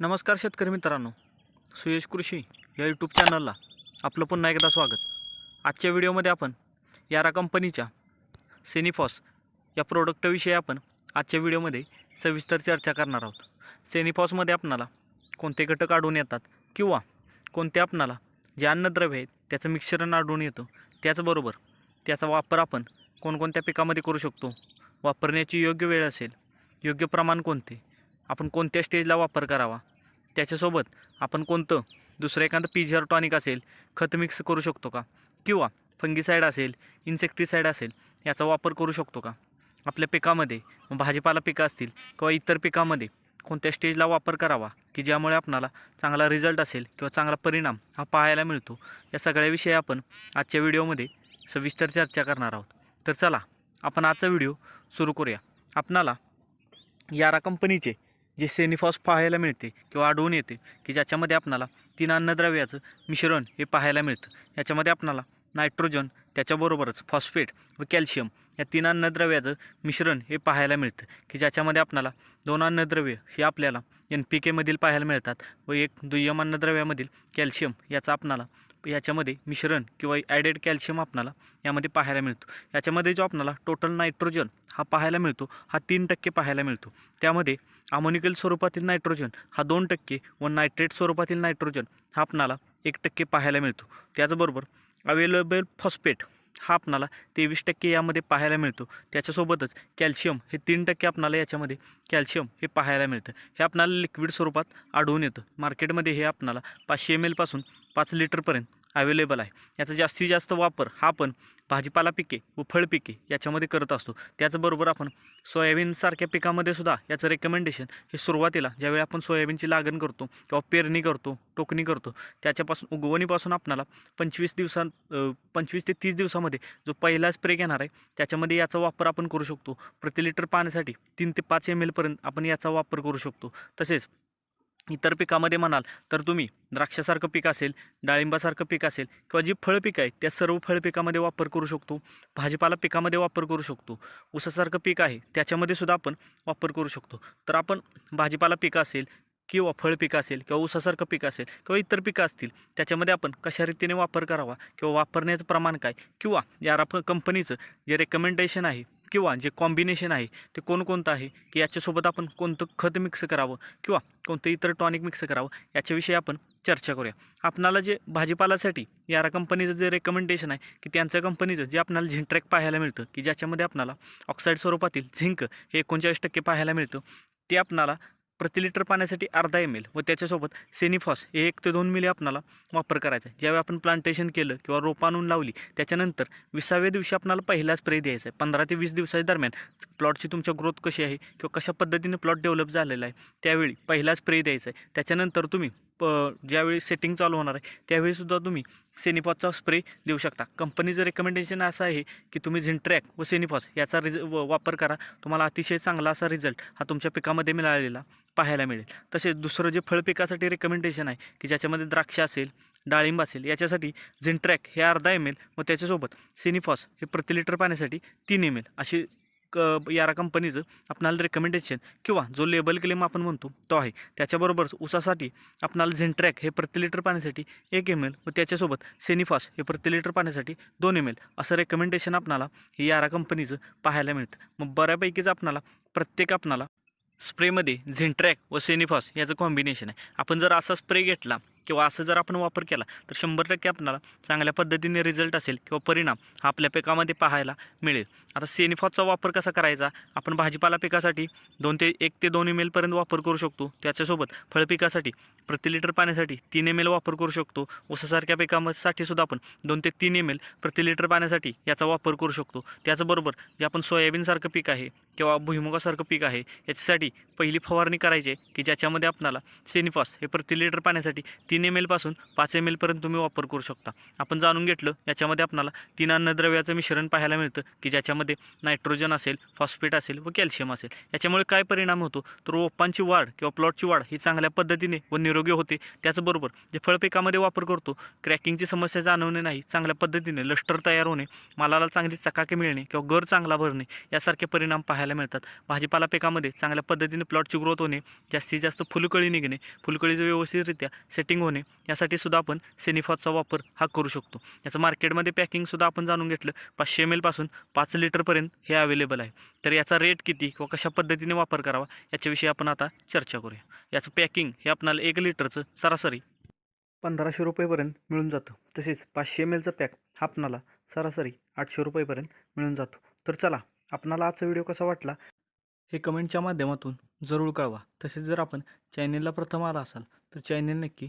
नमस्कार शेतकरी मित्रांनो. सुयश कृषी या यूट्यूब चॅनलला आपलं पुन्हा एकदा स्वागत. आजच्या व्हिडिओमध्ये आपण यारा कंपनीच्या सेनिफॉस या प्रोडक्टविषयी आपण आजच्या व्हिडिओमध्ये सविस्तर चर्चा करणार आहोत. सेनिफॉसमध्ये आपणाला कोणते घटक आढळून येतात किंवा कोणते आपणाला जे अन्नद्रव्य आहेत त्याचं मिश्रण आढळून येतं त्याचबरोबर त्याचा वापर आपण कोणकोणत्या पिकामध्ये करू शकतो वापरण्याची योग्य वेळ असेल योग्य प्रमाण कोणते आपण कोणत्या स्टेजला वापर करावा? त्याच्यासोबत आपण कोणतं? दुसरं एखादं पिझर टॉनिक असेल खत मिक्स करू शकतो का? किंवा फंगीसाईड असेल इन्सेक्टिसाईड असेल याचा वापर करू शकतो का? आपल्या पिकामध्ये भाजीपाला पिकं असतील किंवा इतर पिकामध्ये कोणत्या स्टेजला वापर करावा? की ज्यामुळे आपणाला चांगला रिझल्ट असेल किंवा चांगला परिणाम हा पाहायला मिळतो? या सगळ्याविषयी आपण आजच्या व्हिडिओमध्ये सविस्तर चर्चा करणार आहोत. तर चला आपण आजचा व्हिडिओ सुरू करूया. आपणाला यारा कंपनीचे जे सेनिफॉस पाहायला मिळते किंवा आढळून येते की ज्याच्यामध्ये आपणाला तीन अन्नद्रव्याचं मिश्रण हे पाहायला मिळतं. याच्यामध्ये आपणाला नायट्रोजन त्याच्याबरोबरच फॉस्फेट व कॅल्शियम या तीन अन्नद्रव्याचं मिश्रण हे पाहायला मिळतं की ज्याच्यामध्ये आपणाला दोन अन्नद्रव्य हे आपल्याला एन पी केमधील पाहायला मिळतात व एक दुय्यम अन्नद्रव्यामधील कॅल्शियम याचा आपणाला याच्यामध्ये मिश्रण किंवा ॲडेड कॅल्शियम आपणाला यामध्ये पाहायला मिळतो. याच्यामध्ये जो आपणाला टोटल नायट्रोजन हा पाहायला मिळतो हा तीन टक्के पाहायला मिळतो. त्यामध्ये अमोनिकल स्वरूपातील नायट्रोजन हा दोन टक्के व नायट्रेट स्वरूपातील नायट्रोजन हा आपणाला एक टक्के पाहायला मिळतो. त्याचबरोबर अवेलेबल फॉस्फेट हा आपणाला तेवीस टक्के यामध्ये पाहायला मिळतो. त्याच्यासोबतच कॅल्शियम हे तीन टक्के आपणाला याच्यामध्ये कॅल्शियम हे पाहायला मिळतं. हे आपणाला लिक्विड स्वरूपात आढळून येतं. मार्केटमध्ये हे आपणाला पाचशे एम एलपासून पाच लिटरपर्यंत अवेलेबल आहे. याचा जास्तीत जास्त वापर हा आपण भाजीपाला पिके व फळ पिके याच्यामध्ये करत असतो. त्याचबरोबर आपण सोयाबीनसारख्या पिकामध्ये सुद्धा याचं रेकमेंडेशन हे सुरुवातीला ज्यावेळी आपण सोयाबीनची लागण करतो किंवा पेरणी करतो टोकणी करतो त्याच्यापासून उगवणीपासून आपणाला पंचवीस दिवसां पंचवीस ते तीस दिवसामध्ये जो पहिला स्प्रे घेणार आहे त्याच्यामध्ये याचा वापर आपण करू शकतो. प्रति लिटर पाण्यासाठी तीन ते पाच एम एलपर्यंत आपण याचा वापर करू शकतो. तसेच इतर पिकामध्ये म्हणाल तर तुम्ही द्राक्षासारखं पीक असेल डाळिंबासारखं पीक असेल किंवा जी फळ पिकं आहेत त्या सर्व फळ पिकामध्ये वापर करू शकतो. भाजीपाला पिकामध्ये वापर करू शकतो. ऊसासारखं पीक आहे त्याच्यामध्ये सुद्धा आपण वापर करू शकतो. तर आपण भाजीपाला पिकं असेल किंवा फळपिकं असेल किंवा ऊसासारखं पीक असेल किंवा इतर पिकं असतील त्याच्यामध्ये आपण कशा रीतीने वापर करावा किंवा वापरण्याचं प्रमाण काय किंवा या कंपनीचं जे रेकमेंडेशन आहे किंवा जे कॉम्बिनेशन आहे ते कोणकोणतं आहे की याच्यासोबत आपण कोणतं खत मिक्स करावं किंवा कोणतं इतर टॉनिक मिक्स करावं याच्याविषयी आपण चर्चा करूया. आपणाला जे भाजीपालासाठी यारा कंपनीचं जे रेकमेंडेशन आहे की त्यांच्या कंपनीचं जे आपल्याला झिंट्रॅक पाहायला मिळतं की ज्याच्यामध्ये आपणाला ऑक्साईड स्वरूपातील झिंक हे एकोणचाळीस टक्के पाहायला मिळतं ते आपणाला प्रति लिटर पाण्यासाठी अर्धा एम एल व त्याच्यासोबत सेनिफॉस हे एक ते दोन मिली आपणाला वापर करायचा आहे. ज्यावेळी आपण प्लांटेशन केलं किंवा रोप आणून लावली त्याच्यानंतर विसाव्या दिवशी आपणाला पहिला स्प्रे द्यायचा आहे. पंधरा ते वीस दिवसाच्या दरम्यान प्लॉटची तुमच्या ग्रोथ कशी आहे किंवा कशा पद्धतीने प्लॉट डेव्हलप झालेला आहे त्यावेळी पहिला स्प्रे द्यायचा आहे. त्याच्यानंतर तुम्ही प ज्यावेळी सेटिंग चालू होणार आहे त्यावेळीसुद्धा तुम्ही सेनिफॉसचा स्प्रे देऊ शकता. कंपनीचं रेकमेंडेशन असं आहे की तुम्ही झिंट्रॅक व सेनिफॉस याचा रिज व- वापर करा. तुम्हाला अतिशय चांगला असा रिझल्ट हा तुमच्या पिकामध्ये मिळालेला पाहायला मिळेल. तसेच दुसरं जे फळ पिकासाठी रेकमेंडेशन आहे की ज्याच्यामध्ये द्राक्ष असेल डाळिंब असेल याच्यासाठी झिंट्रॅक हे अर्धा एम एल व त्याच्यासोबत सिनिफॉस हे प्रति लिटर पाण्यासाठी तीन एम एल अशी क यारा कंपनीचं आपणाला रेकमेंडेशन किंवा जो लेबल क्लेम आपण म्हणतो तो आहे. त्याच्याबरोबरच ऊसासाठी आपणाला झेंट्रॅक हे प्रति लिटर पाण्यासाठी एक एम एल व त्याच्यासोबत सेनिफॉस हे प्रति लिटर पाण्यासाठी दोन एम एल असं रेकमेंडेशन आपणाला हे यारा कंपनीचं पाहायला मिळतं. मग बऱ्यापैकीच आपणाला प्रत्येक आपणाला स्प्रेमध्ये झिंट्रॅक व सेनिफॉस याचं कॉम्बिनेशन आहे. आपण जर असा स्प्रे घेतला किंवा असं जर आपण वापर केला तर शंभर टक्के आपल्याला चांगल्या पद्धतीने रिझल्ट असेल किंवा परिणाम हा आपल्या पिकामध्ये पाहायला मिळेल. आता सेनिफॉसचा वापर कसा करायचा? आपण भाजीपाला पिकासाठी दोन ते एक ते दोन एम एलपर्यंत वापर करू शकतो. त्याच्यासोबत फळपिकासाठी प्रति लिटर पाण्यासाठी तीन एम एल वापर करू शकतो. ऊसासारख्या पिकासाठी सुद्धा आपण दोन ते तीन एम एल प्रति लिटर पाण्यासाठी याचा वापर करू शकतो. त्याचबरोबर जे आपण सोयाबीनसारखं पीक आहे किंवा भुईमुगासारखं पीक आहे याच्यासाठी पहिली फवारणी करायची आहे की ज्याच्यामध्ये आपणाला सेनिफॉस हे प्रति लिटर पाण्यासाठी तीन एम एलपासून पाच एम एलपर्यंत तुम्ही वापर करू शकता. आपण जाणून घेतलं याच्यामध्ये आपणाला तीन अन्नद्रव्याचं मिश्रण पाहायला मिळतं की ज्याच्यामध्ये नायट्रोजन असेल फॉस्फेट असेल व कॅल्शियम असेल. याच्यामुळे काय परिणाम होतो? तर रोपांची वाढ किंवा प्लॉटची वाढ ही चांगल्या पद्धतीने व निरोगी होते. त्याचबरोबर जे फळपिकामध्ये वापर करतो क्रॅकिंगची समस्या जाणवणे नाही चांगल्या पद्धतीने लष्टर तयार होणे मालाला चांगली चकाकी मिळणे किंवा गर चांगला भरणे यासारखे परिणाम पाहायला मिळतात. भाजीपाला पिकामध्ये चांगल्या पद्धतीने प्लॉटची ग्रोथ होणे जास्तीत जास्त फुलकळी निघणे फुलकळीचं व्यवस्थितरित्या सेटिंग होणे यासाठी सुद्धा आपण सेनिफॉसचा वापर हा करू शकतो. याचं मार्केटमध्ये पॅकिंगसुद्धा आपण जाणून घेतलं पाचशे एम एलपासून पाच लिटरपर्यंत हे अवेलेबल आहे. तर याचा रेट किती किंवा कशा पद्धतीने वापर करावा याच्याविषयी आपण आता चर्चा करूया. याचं पॅकिंग हे आपणाला एक लिटरचं सरासरी पंधराशे रुपयेपर्यंत मिळून जातं. तसेच पाचशे एम एलचं पॅक हा आपणाला सरासरी आठशे रुपयेपर्यंत मिळून जातो. तर चला आपणाला आजचा व्हिडिओ कसा वाटला? हे कमेंटच्या माध्यमातून जरूर कळवा. तसेच जर आपण चॅनेलला प्रथम आला असाल तर चॅनेल नक्की